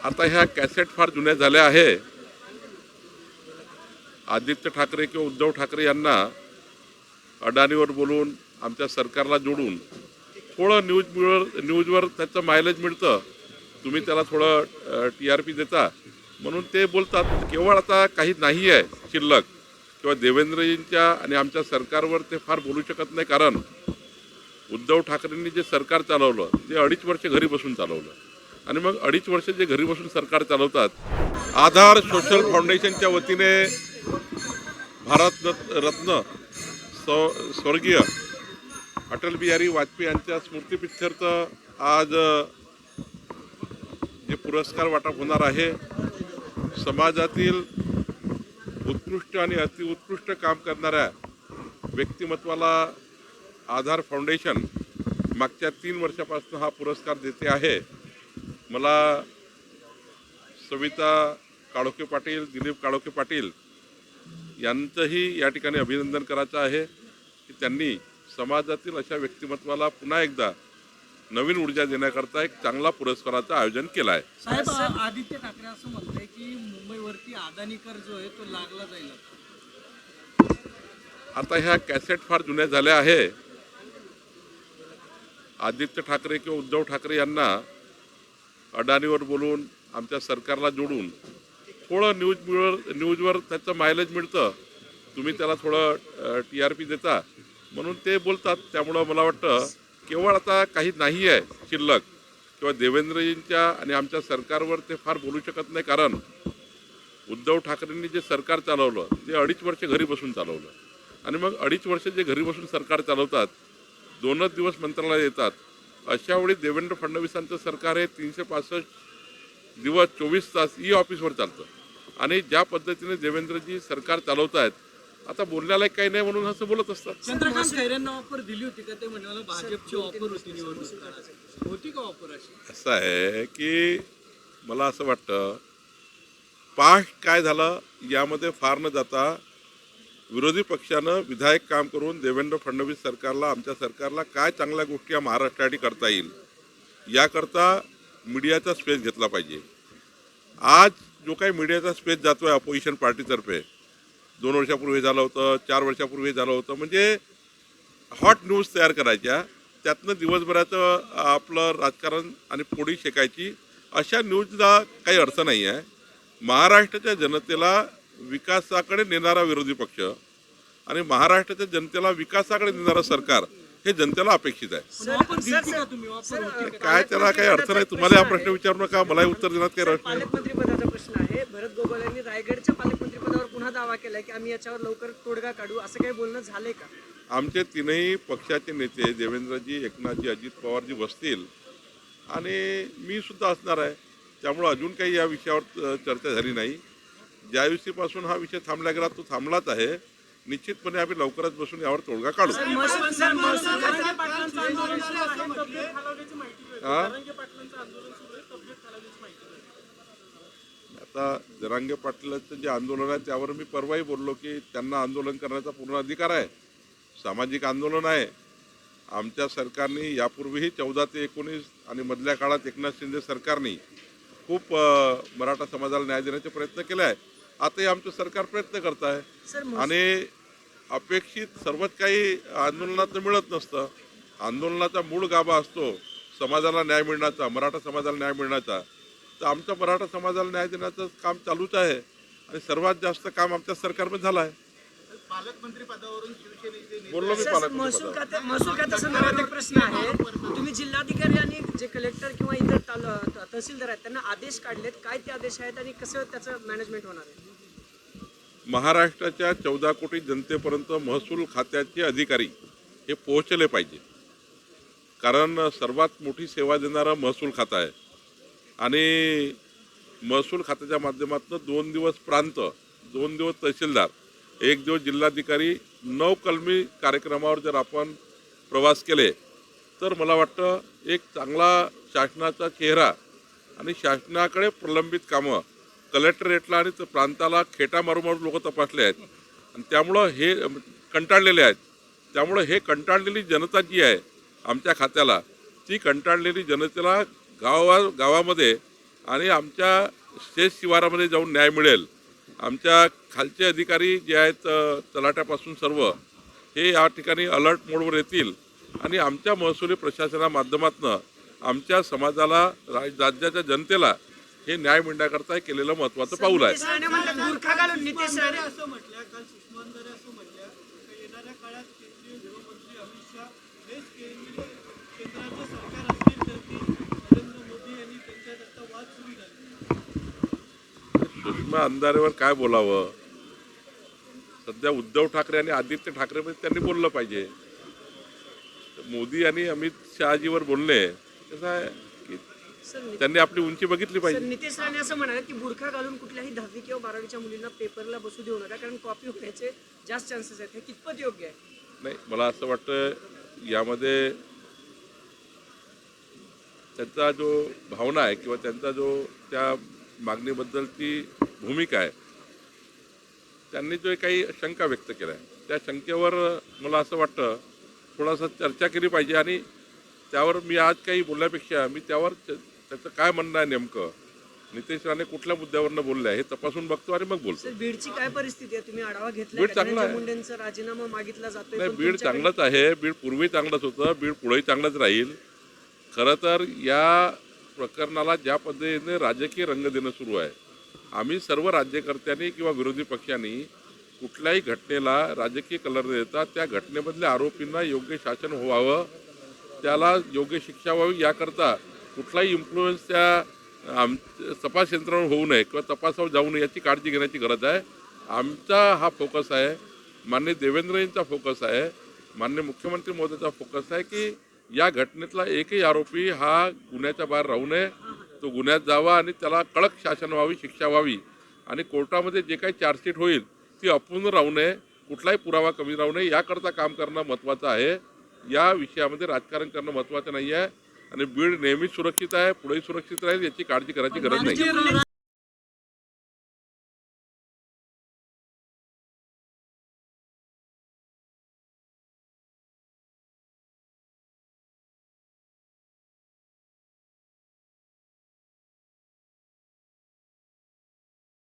आता ह्या कॅसेट फार जुन्या झाल्या आहे. आदित्य ठाकरे किंवा उद्धव ठाकरे यांना अडाणीवर बोलून आमच्या सरकारला जोडून थोडं न्यूजवर न्यूजवर त्याचं मायलेज मिळतं. तुम्ही त्याला थोडं टी आर पी देता. म्हणून ते बोलतात केवळ आता काही नाही आहे शिल्लक. किंवा देवेंद्रजींच्या आणि आमच्या सरकारवर ते फार बोलू शकत नाही. कारण उद्धव ठाकरेंनी जे सरकार चालवलं ते अडीच वर्ष घरी बसून चालवलं. आणि मग अडीच वर्ष जे घरी बसून सरकार चालवतात आधार सोशल फाउंडेशनच्या वतीने भारत रत्न स्व स्वर्गीय अटल बिहारी वाजपेयी यांच्या स्मृतीपित्यर्थ आज जे पुरस्कार वाटप होणार आहे समाजातील उत्कृष्ट आणि अतिउत्कृष्ट काम करणाऱ्या व्यक्तिमत्वाला आधार फाउंडेशन मागच्या तीन वर्षापासून हा पुरस्कार देते आहे. मला सविता काळोखे पाटील दिलीप काळोखे पाटील यांचंही या ठिकाणी अभिनंदन करायचं आहे की त्यांनी समाजातील अशा व्यक्तिमत्वाला पुन्हा एकदा नवीन ऊर्जा देण्याकरता एक चांगला पुरस्काराचं आयोजन केलं आहे. साहेब आदित्य ठाकरे असं म्हणतंय की मुंबईवरती अदानी कर जो आहे तो लागला जाईल. आता ह्या कॅसेट फार जुन्या झाल्या आहे. आदित्य ठाकरे किंवा उद्धव ठाकरे यांना अडाणीवर बोलून आमच्या सरकारला जोडून थोडं न्यूजवर न्यूजवर त्याचं मायलेज मिळतं. तुम्ही त्याला थोडं टी आर पी देता. म्हणून ते बोलतात. त्यामुळं मला वाटतं केवळ आता काही नाही आहे शिल्लक. किंवा देवेंद्रजींच्या आणि आमच्या सरकारवर ते फार बोलू शकत नाही. कारण उद्धव ठाकरेंनी जे सरकार चालवलं ते अडीच वर्ष घरी बसून चालवलं. आणि मग अडीच वर्ष जे घरी बसून सरकार चालवतात दोनच दिवस मंत्रालयात येतात. अशा वेळी देवेंद्र फडणवीसांचं सरकार हे तीनशे पासष्ट दिवस चोवीस तास ई ऑफिसवर चालतं. आणि ज्या पद्धतीने देवेंद्रजी सरकार चालवत आहेत आता बोलण्याला काही नाही म्हणून असं बोलत असतात. चंद्रकांत खैरेंना ऑफर दिली होती का? ते म्हणाले भाजपची ऑफर होती निवडणूक होती का ऑफर अशी? असं आहे की मला असं वाटतं पास्ट काय झालं यामध्ये फार न जाता विरोधी पक्षानं विधायक काम करून देवेंद्र फडणवीस सरकारला आमच्या सरकारला काय चांगल्या गोष्टी या महाराष्ट्रासाठी करता येईल याकरता मीडियाचा स्पेस घेतला पाहिजे. आज जो काही मीडियाचा स्पेस जातो आहे अपोजिशन पार्टीतर्फे दोन वर्षापूर्वी झालं होतं चार वर्षापूर्वी झालं होतं म्हणजे हॉट न्यूज तयार करायच्या त्यातनं दिवसभराचं आपलं राजकारण आणि पोळी शेकायची अशा न्यूजला काही अर्थ नाही आहे महाराष्ट्राच्या जनतेला विकासाकडे नेणारा विरोधी पक्ष आणि महाराष्ट्राच्या जनतेला विकासाकडे नेणारं सरकार हे जनतेला अपेक्षित आहे. काय त्याला काही अर्थ नाही तुम्हाला हा प्रश्न विचारू नका मलाही उत्तर देण्यात काही प्रश्न आहे. भरत गोगाल यांनी रायगडच्या पालकमंत्रीपदावर पुन्हा दावा केलाय की आम्ही याच्यावर लवकर तोडगा काढू. असं काही बोलणं झालंय का? आमचे तीनही पक्षाचे नेते देवेंद्रजी एकनाथजी अजित पवारजी बसतील. आणि मी सुद्धा असणार आहे. त्यामुळं अजून काही या विषयावर चर्चा झाली नाही. ज्या दिवशीपासून हा विषय थांबला गेला तो थांबलाच आहे. निश्चितपणे आम्ही लवकरच बसून यावर तोडगा काढू? आता जरांगे पाटलाचं जे आंदोलन आहे त्यावर मी परवाही बोललो की त्यांना आंदोलन करण्याचा पूर्ण अधिकार आहे. सामाजिक आंदोलन आहे. आमच्या सरकारने यापूर्वीही चौदा ते एकोणीस आणि मधल्या काळात एकनाथ शिंदे सरकारने खूप मराठा समाजाला न्याय देण्याचे प्रयत्न केले आहे आताही आमचं सरकार प्रयत्न करत आहे. आणि अपेक्षित सर्वच काही आंदोलनात मिळत नसतं. आंदोलनाचा मूळ गाभा असतो समाजाला न्याय मिळण्याचा मराठा समाजाला न्याय मिळण्याचा. तर आमच्या मराठा समाजाला न्याय देण्याचं काम चालूच आहे. आणि सर्वात जास्त काम आमच्या सरकारमध्ये झालं आहे. महसूल पालकमंत्री खात्या महसूल खात्या संदर्भात एक प्रश्न आहे. तुम्ही जिल्हाधिकारी आणि जे कलेक्टर किंवा इतर तहसीलदार आहेत त्यांना आदेश काढलेत. काय ते आदेश आहेत आणि कसं त्याचं मॅनेजमेंट होणार आहे? महाराष्ट्राच्या चौदा कोटी जनतेपर्यंत महसूल खात्याचे अधिकारी हे पोहोचले पाहिजे. कारण सर्वात मोठी सेवा देणारं महसूल खातं आहे. आणि महसूल खात्याच्या माध्यमातून दोन दिवस प्रांत दोन दिवस तहसीलदार एक दिवस जिल्हाधिकारी नऊ कलमी कार्यक्रमावर जर आपण प्रवास केले तर मला वाटतं एक चांगला शासनाचा चेहरा आणि शासनाकडे प्रलंबित कामं कलेक्टरेटला आणि प्रांताला खेटा मारून मारून लोक तपासले आहेत. आणि त्यामुळं हे कंटाळलेले आहेत. त्यामुळं हे कंटाळलेली जनता जी आहे आमच्या खात्याला ती कंटाळलेली जनतेला गावा गावामध्ये आणि आमच्या शेष शिवारामध्ये जाऊन न्याय मिळेल. आमच्या खालचे अधिकारी जे आहेत तलाट्यापासून सर्व हे या ठिकाणी अलर्ट मोडवर येतील. आणि आमच्या महसुली प्रशासना माध्यमातून आमच्या समाजाला रा- राज्याच्या जनतेला हे न्याय मिळण्याकरता हे केलेलं महत्त्वाचं पाऊल आहे. काळात केंद्रीय गृहमंत्री अमित शहा हेच केंद्रीय केंद्राचं सरकार असतील तर ती नरेंद्र मोदी यांनी त्यांच्यात आता वाद सुरू सुषमा अंधारेवर काय बोलावं? सध्या उद्धव ठाकरे आणि आदित्य ठाकरेमध्ये त्यांनी बोललं पाहिजे. मोदी आणि अमित शहाजीवर बोलणे कसं आहे की त्यांनी आपली उंची बघितली पाहिजे. नितेश राणे असं म्हणाले की बुरखा घालून कुठल्याही दहावी किंवा बारावीच्या मुलींना पेपरला बसू देऊ नका कारण कॉपी होण्याचे जास्त चान्सेस आहेत. हे कितपत योग्य आहे? नाही मला असं वाटतं यामध्ये त्यांचा जो भावना आहे किंवा त्यांचा जो त्या मागणीबद्दलची भूमिका आहे. त्यांनी जो काही शंका व्यक्त केल्या. त्या शंकेवर मला असं वाटतं थोडासा चर्चा केली पाहिजे आणि त्यावर मी आज काही बोलण्यापेक्षा मी त्यावर त्याचं काय म्हणणं आहे नेमकं? नितेश राणे कुठल्या मुद्द्यावरनं बोलले आहे हे तपासून बघतो आणि मग बोलतो. बीडची काय परिस्थिती आहे? तुम्ही आढावा घेतला बीड चांगला. मुंडेंचा राजीनामा मागितला जातोय नाही बीड चांगलंच आहे. बीड पूर्वी चांगलंच होतं. बीड पुढेही चांगलंच राहील. खरं तर या प्रकरणाला ज्या पद्धतीने राजकीय रंग देणं सुरू आहे आम्ही सर्व राज्यकर्त्यांनी किंवा विरोधी पक्षांनी कुठल्याही घटनेला राजकीय कलर न देता त्या घटनेमधल्या आरोपींना योग्य शासन व्हावं त्याला योग्य शिक्षा व्हावी याकरता कुठलाही इन्फ्लुएन्स त्या आम तपास यंत्रणावर होऊ नये किंवा तपासावर जाऊ नये याची काळजी घेण्याची गरज आहे. आमचा हा फोकस आहे. मान्य देवेंद्रजींचा फोकस आहे. मान्य मुख्यमंत्री महोदयाचा फोकस आहे की या घटनेतला एकही आरोपी हा गुन्ह्याच्या बाहेर राहू नये. तो गुन्ह्यात जावा आणि त्याला कडक शासन व्हावी शिक्षा व्हावी. आणि कोर्टामध्ये जे काही चार्जशीट होईल ती अपूर्ण राहू नये कुठलाही पुरावा कमी राहू नये. याकरता काम करणं महत्त्वाचं आहे. या विषयामध्ये राजकारण करणं महत्त्वाचं नाही आहे आणि बीड नेहमीच सुरक्षित आहे पुढेही सुरक्षित राहील याची काळजी करायची गरज नाही